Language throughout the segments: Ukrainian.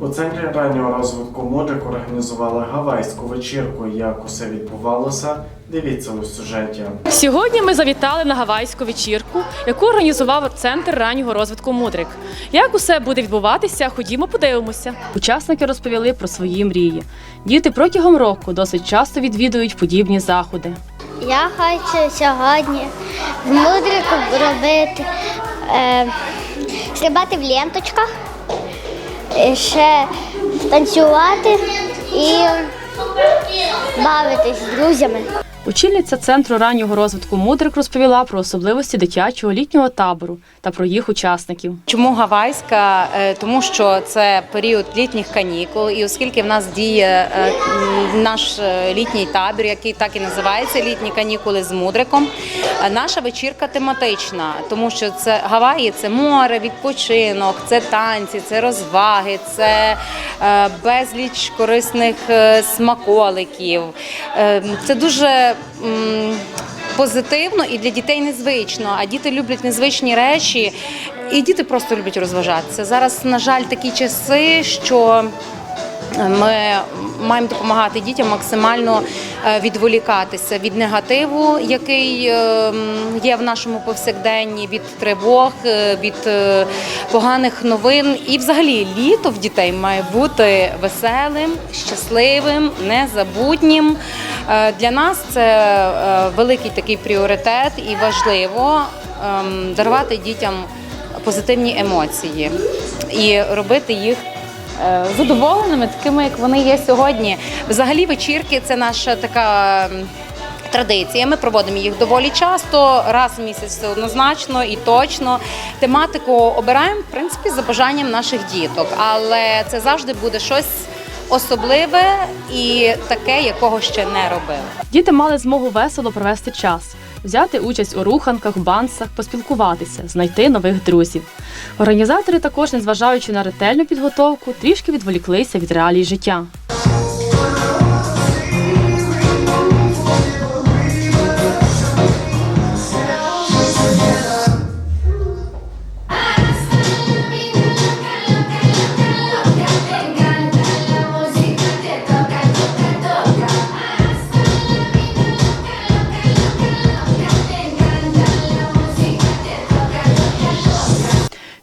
У центрі раннього розвитку Мудрик організували гавайську вечірку. Як усе відбувалося, дивіться у сюжеті. Сьогодні ми завітали на гавайську вечірку, яку організував центр раннього розвитку Мудрик. Як усе буде відбуватися, ходімо подивимося. Учасники розповіли про свої мрії. Діти протягом року досить часто відвідують подібні заходи. Я хочу сьогодні в мудрику робити, е, стрибати в ленточках, ще танцювати і бавитись з друзями. Очільниця центру раннього розвитку Мудрик розповіла про особливості дитячого літнього табору та про їх учасників. Чому гавайська? Е, Тому що це період літніх канікул, і оскільки в нас діє е, наш е, літній табір, який так і називається літні канікули з мудриком. Наша вечірка тематична, тому що це Гаваї це море, відпочинок, це танці, це розваги, це безліч корисних смаколиків. Це дуже позитивно і для дітей незвично. А діти люблять незвичні речі, і діти просто люблять розважатися. Зараз, на жаль, такі часи, що ми маємо допомагати дітям максимально е, відволікатися від негативу, який е, є в нашому повсякденні, від тривог, е, від е, поганих новин. І, взагалі, літо в дітей має бути веселим, щасливим, незабутнім. Е, Для нас це е, великий такий пріоритет і важливо ем, дарувати дітям позитивні емоції і робити їх е, задоволеними, такими, як вони є сьогодні. Взагалі, вечірки це наша така. м, Традиція, ми проводимо їх доволі часто, раз в місяць однозначно і точно. Тематику обираємо в принципі за бажанням наших діток, але це завжди буде щось особливе і таке, якого ще не робили. Діти мали змогу весело провести час, взяти участь у руханках, бансах, поспілкуватися, знайти нових друзів. Організатори також, незважаючи на ретельну підготовку, трішки відволіклися від реалій життя.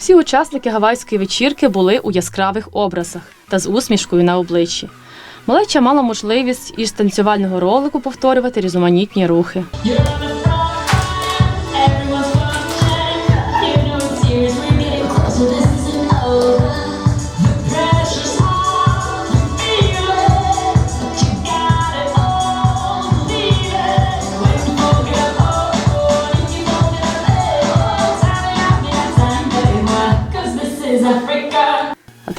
Всі учасники гавайської вечірки були у яскравих образах та з усмішкою на обличчі. Малеча мала можливість із танцювального ролику повторювати різноманітні рухи.